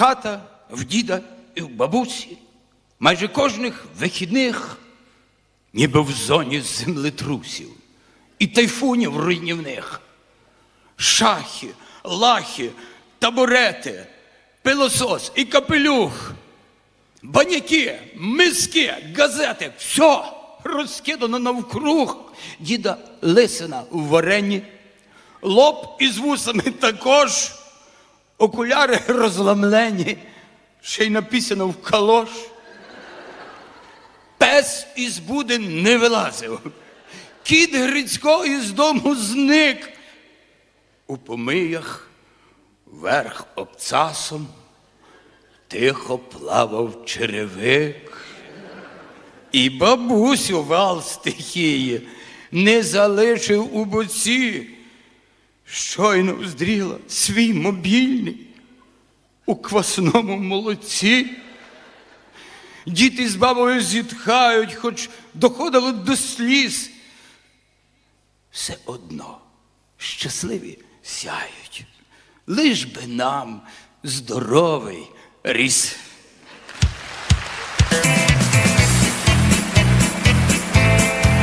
хата в діда і в бабусі. Майже кожних вихідних, ніби в зоні землетрусів і тайфунів руйнівних. Шахи, лахи, табурети, пилосос і капелюх, баняки, миски, газети, все розкидано навкруг. Діда лисина в варенні, лоб із вусами також, окуляри розламлені, ще й написано в калош. Пес із буди не вилазив. Кіт Грицько із дому зник. У помиях верх обцасом тихо плавав черевик. І бабусю вал стихії не залишив у боці. Щойно вздріла свій мобільний у квасному молоці. Діти з бабою зітхають, хоч доходило до сліз. Все одно щасливі сяють. Лиш би нам здоровий ріс.